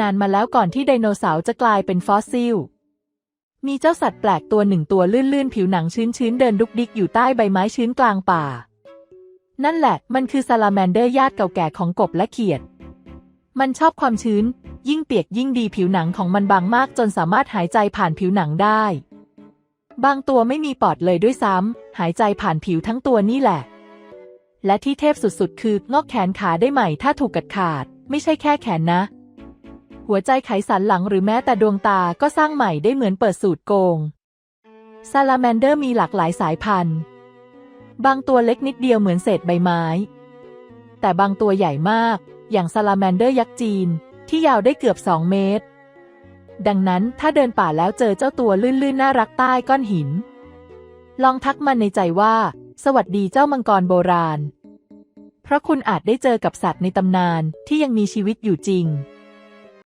นานมาแล้วก่อนที่ไดโนเสาร์จะกลายเป็นฟอสซิล มีเจ้าสัตว์แปลกตัวหนึ่งตัวลื่นๆ ผิวหนังชื้นๆ เดินดุกดิกอยู่ใต้ใบไม้ชื้นกลางป่า นั่นแหละ มันคือซาลาแมนเดอร์ญาติเก่าแก่ของกบและเขียด มันชอบความชื้น ยิ่งเปียกยิ่งดีผิวหนังของมันบางมากจนสามารถหายใจผ่านผิวหนังได้ บางตัวไม่มีปอดเลยด้วยซ้ำหายใจผ่านผิวทั้งตัวนี่แหละ และที่เทพสุดๆ คืองอกแขนขาได้ใหม่ถ้าถูกกัดขาด ไม่ใช่แค่แขนนะ หัวใจไขสันหลังหรือแม้แต่ดวงตาก็สร้างใหม่ได้เหมือนเปิดสูตรโกง ซาลาแมนเดอร์มีหลากหลายสายพันธุ์ บางตัวเล็กนิดเดียวเหมือนเศษใบไม้ แต่บางตัวใหญ่มาก อย่างซาลาแมนเดอร์ยักษ์จีน ที่ยาวได้เกือบ 2 เมตร ดังนั้นถ้าเดินป่าแล้วเจอเจ้าตัวลื่นๆน่ารักใต้ก้อนหิน ลองทักมันในใจว่า สวัสดีเจ้ามังกรโบราณ เพราะคุณอาจได้เจอกับสัตว์ในตำนานที่ยังมีชีวิตอยู่จริง